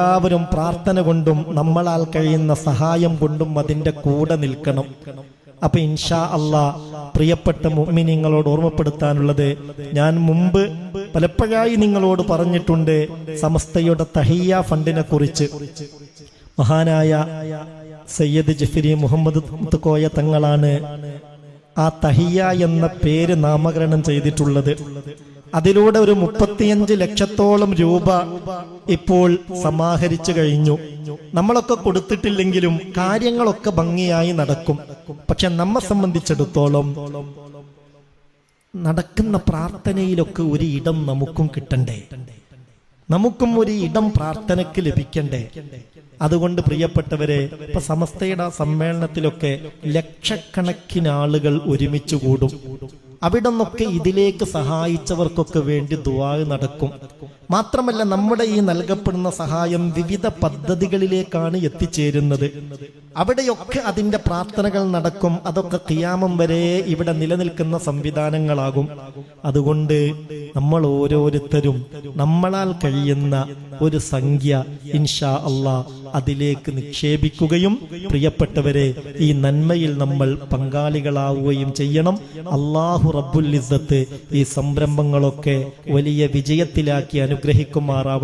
എല്ലാവരും പ്രാർത്ഥന കൊണ്ടും നമ്മളാൽ കഴിയുന്ന സഹായം കൊണ്ടും അതിന്റെ കൂടെ നിൽക്കണം. അപ്പൊ ഇൻഷാ അള്ളാ പ്രിയപ്പെട്ട മുഅ്മിനീങ്ങളോട് ഓർമ്മപ്പെടുത്താനുള്ളത് ഞാൻ മുമ്പ് പലപ്പോഴായി നിങ്ങളോട് പറഞ്ഞിട്ടുണ്ട് സമസ്തയുടെ തഹിയ ഫണ്ടിനെ കുറിച്ച്. മഹാനായ സയ്യദ് ജഫരി മുഹമ്മദ് കോയ തങ്ങളാണ് ആ തഹിയ എന്ന പേര് നാമകരണം ചെയ്തിട്ടുള്ളത്. അതിലൂടെ ഒരു മുപ്പത്തിയഞ്ച് ലക്ഷത്തോളം രൂപ ഇപ്പോൾ സമാഹരിച്ചു കഴിഞ്ഞു. നമ്മളൊക്കെ കൊടുത്തിട്ടില്ലെങ്കിലും കാര്യങ്ങളൊക്കെ ഭംഗിയായി നടക്കും. പക്ഷെ നമ്മെ സംബന്ധിച്ചിടത്തോളം നടക്കുന്ന പ്രാർത്ഥനയിലൊക്കെ ഒരു ഇടം നമുക്കും കിട്ടണ്ടേ? നമുക്കും ഒരു ഇടം പ്രാർത്ഥനയ്ക്ക് ലഭിക്കണ്ടേ? അതുകൊണ്ട് പ്രിയപ്പെട്ടവരെ ഇപ്പൊ സമസ്തയുടെ സമ്മേളനത്തിലൊക്കെ ലക്ഷക്കണക്കിന് ആളുകൾ ഒരുമിച്ച് കൂടും. അവിടെ നിന്നൊക്കെ ഇതിലേക്ക് സഹായിച്ചവർക്കൊക്കെ വേണ്ടി ദുവാ നടക്കും. മാത്രമല്ല നമ്മുടെ ഈ നൽകപ്പെടുന്ന സഹായം വിവിധ പദ്ധതികളിലേക്കാണ് എത്തിച്ചേരുന്നത്. അവിടെയൊക്കെ അതിന്റെ പ്രാർത്ഥനകൾ നടക്കും. അതൊക്കെ കിയാമം വരെ ഇവിടെ നിലനിൽക്കുന്ന സംവിധാനങ്ങളാകും. അതുകൊണ്ട് നമ്മൾ ഓരോരുത്തരും നമ്മളാൽ കഴിയുന്ന ഒരു സംഖ്യ ഇൻഷാ അള്ളാ അതിലേക്ക് നിക്ഷേപിക്കുകയും പ്രിയപ്പെട്ടവരെ ഈ നന്മയിൽ നമ്മൾ പങ്കാളികളാവുകയും ചെയ്യണം. അള്ളാഹു റബ്ബുൽ ഈ സംരംഭങ്ങളൊക്കെ വലിയ വിജയത്തിലാക്കി അനുഗ്രഹിക്കുമാറാവട്ടെ.